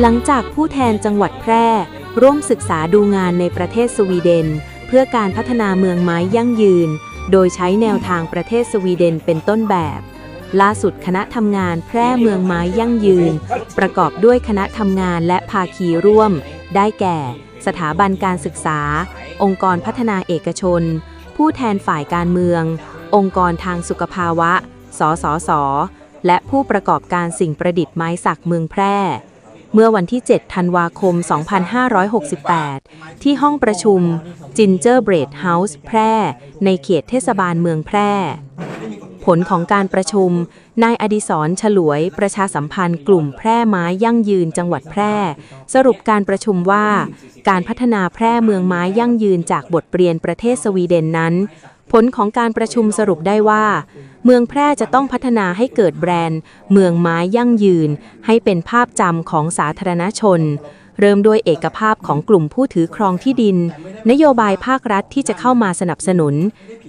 หลังจากผู้แทนจังหวัดแพร่ ร่วมศึกษาดูงานในประเทศสวีเดน เพื่อการพัฒนาเมืองไม้ยั่งยืน โดยใช้แนวทางประเทศสวีเดนเป็นต้นแบบ ล่าสุดคณะทำงานแพร่เมืองไม้ยั่งยืน ประกอบด้วยคณะทำงานและภาคีร่วม ได้แก่ สถาบันการศึกษา องค์กรพัฒนาเอกชน ผู้แทนฝ่ายการเมือง องค์กรทางสุขภาวะ สสส และผู้ประกอบการสิ่งประดิษฐ์ไม้สักเมืองแพร่ เมื่อวันที่ 7 ธันวาคม 2568 ที่ห้องประชุม Gingerbread House แพร่ ในเขตเทศบาลเมืองแพร่ ผลของการประชุม นายอดิศรฉลวย ประชาสัมพันธ์กลุ่มแพร่ไม้ยั่งยืนจังหวัดแพร่ สรุปการประชุมว่า การพัฒนาแพร่เมืองไม้ยั่งยืนจากบทเรียนประเทศสวีเดนนั้น ผลของการประชุมสรุปได้ว่า เมืองแพร่จะต้องพัฒนาให้เกิดแบรนด์ เมืองไม้ยั่งยืน ให้เป็นภาพจำของสาธารณชน เริ่มด้วยเอกภาพของกลุ่มผู้ถือครองที่ดิน นโยบายภาครัฐที่จะเข้ามาสนับสนุน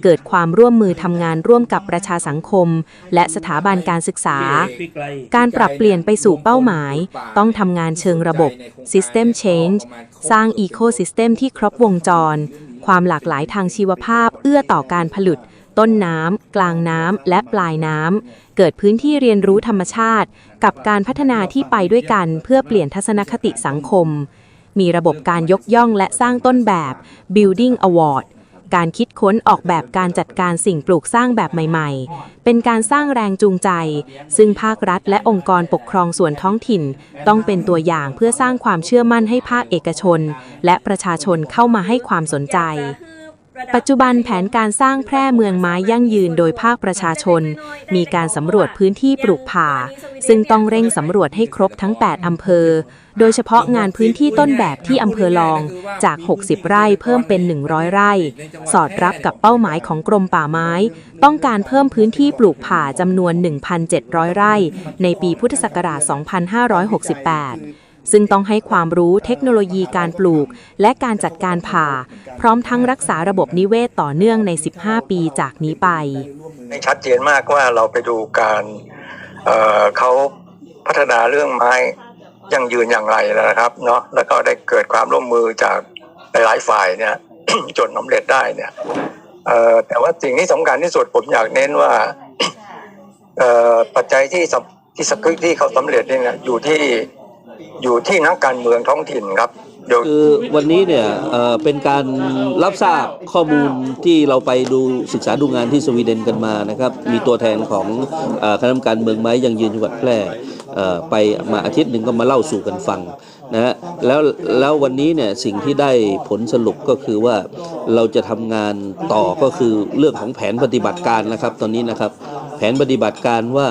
เกิดความร่วมมือทำงานร่วมกับประชาสังคม และสถาบันการศึกษา การปรับเปลี่ยนไปสู่เป้าหมาย ต้องทำงานเชิงระบบ System Change สร้าง Ecosystem ที่ครบวงจร ความหลากหลายทางชีวภาพเอื้อต่อการผลิตต้นน้ำ กลางน้ำ และปลายน้ำ เกิดพื้นที่เรียนรู้ธรรมชาติ กับการพัฒนาที่ไปด้วยกันเพื่อเปลี่ยนทัศนคติสังคม มีระบบการยกย่องและสร้างต้นแบบ Building Award การคิดค้นออกแบบการจัดการสิ่งปลูกสร้างแบบใหม่ๆ เป็นการสร้างแรงจูงใจ ซึ่งภาครัฐและองค์กรปกครองส่วนท้องถิ่น ต้องเป็นตัวอย่างเพื่อสร้างความเชื่อมั่นให้ภาคเอกชน และประชาชนเข้ามาให้ความสนใจปัจจุบันแผนการสร้างแพร่เมืองไม้ยั่งยืนโดยภาคประชาชน มีการสำรวจพื้นที่ปลูกป่า ซึ่งต้องเร่งสำรวจให้ครบทั้ง 8 อำเภอ โดยเฉพาะงานพื้นที่ต้นแบบที่อำเภอลองจาก 60 ไร่เพิ่มเป็น 100 ไร่ สอดรับกับเป้าหมายของกรมป่าไม้ ต้องการเพิ่มพื้นที่ปลูกป่าจำนวน 1,700 ไร่ ในปีพุทธศักราช 2568ซึ่งต้องให้ความรู้เทคโนโลยีการปลูก และการจัดการผ่า พร้อมทั้งรักษาระบบนิเวศต่อเนื่องใน 15 ปีจากนี้ไปให้ชัดเจนมากว่าเราไปดูการ เอ่อเขาพัฒนาเรื่องไม้ยั่งยืนอย่างไรนะครับ เนาะแล้วก็ได้เกิดความร่วมมือจากหลายฝ่ายเนี่ย จนสำเร็จได้เนี่ยเอ่อแต่ว่าสิ่งที่สำคัญที่สุดผมอยากเน้นว่าเอ่อปัจจัยที่ที่สกที่เขาสำเร็จเนี่ยอยู่ที่อยู่ที่นักการเมืองท้องถิ่นครับ คือวันนี้เนี่ยเป็นการรับทราบข้อมูลที่เราไปดูศึกษาดูงานที่สวีเดนกันมานะครับ มีตัวแทนของคณะกรรมการเมืองไม้ยังยืนจังหวัดแพร่ไปมาอาทิตย์หนึ่งก็มาเล่าสู่กันฟังนะฮะแล้วแล้ววันนี้เนี่ยสิ่งที่ได้ผลสรุปก็คือว่าเราจะทำงานต่อก็คือเรื่องของแผนปฏิบัติการนะครับตอนนี้นะครับ ผนปฏิบัติการว่า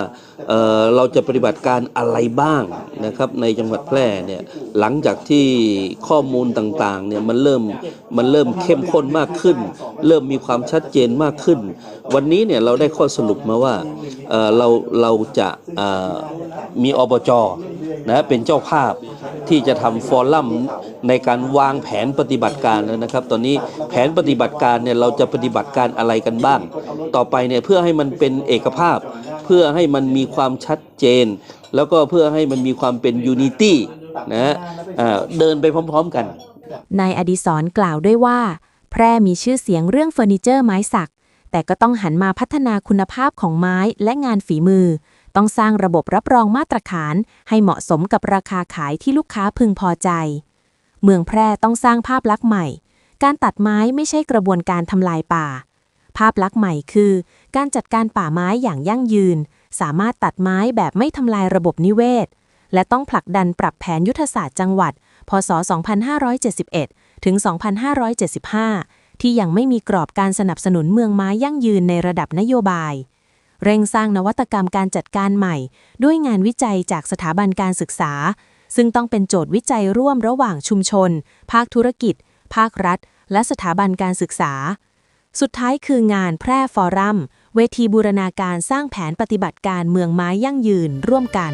เเราจะปฏิบัติการอะไรบ้างนะครับในจังหวัดแพร่เนี่ยหลังจากที่ข้อมูลต่างๆเนี่ยมันเริ่มมันเริ่มเข้มข้นมากขึ้น เริ่มมีความชัดเจนมากขึ้น วันนี้เนี่ยเราได้ข้อสรุปมาว่าเเราเราจะมีอบจ นะเป็นเจ้าภาพที่จะทำฟอรัมในการวางแผนปฏิบัติการแล้วนะครับ ตอนนี้แผนปฏิบัติการเนี่ยเราจะปฏิบัติการอะไรกันบ้าง ต่อไปเนี่ยเพื่อให้มันเป็นเอกภาพ เพื่อให้มันมีความชัดเจน แล้วก็เพื่อให้มันมีความเป็นยูนิตี้นะฮะเดินไปพร้อมๆกันนายอดิศรกล่าวด้วยว่า แพร่มีชื่อเสียงเรื่องเฟอร์นิเจอร์ไม้สัก แต่ก็ต้องหันมาพัฒนาคุณภาพของไม้และงานฝีมือ ต้องสร้างระบบรับรองมาตรฐานให้เหมาะสมกับราคาขายที่ลูกค้าพึงพอใจ เมืองแพร่ต้องสร้างภาพลักษณ์ใหม่ การตัดไม้ไม่ใช่กระบวนการทำลายป่า ภาพลักษณ์ใหม่คือ การจัดการป่าไม้อย่างยั่งยืน สามารถตัดไม้แบบไม่ทำลายระบบนิเวศ และต้องผลักดันปรับแผนยุทธศาสตร์จังหวัด พศ 2571 ถึง 2575 ที่ยังไม่มีกรอบการสนับสนุนเมืองไม้ยั่งยืนในระดับนโยบาย เร่งสร้างนวัตกรรมการจัดการใหม่ ด้วยงานวิจัยจากสถาบันการศึกษา ซึ่งต้องเป็นโจทย์วิจัยร่วมระหว่างชุมชน ภาคธุรกิจ ภาครัฐ และสถาบันการศึกษา สุดท้ายคืองานแพร่ฟอรัม เวทีบูรณาการสร้างแผนปฏิบัติการเมืองไม้ยั่งยืนร่วมกัน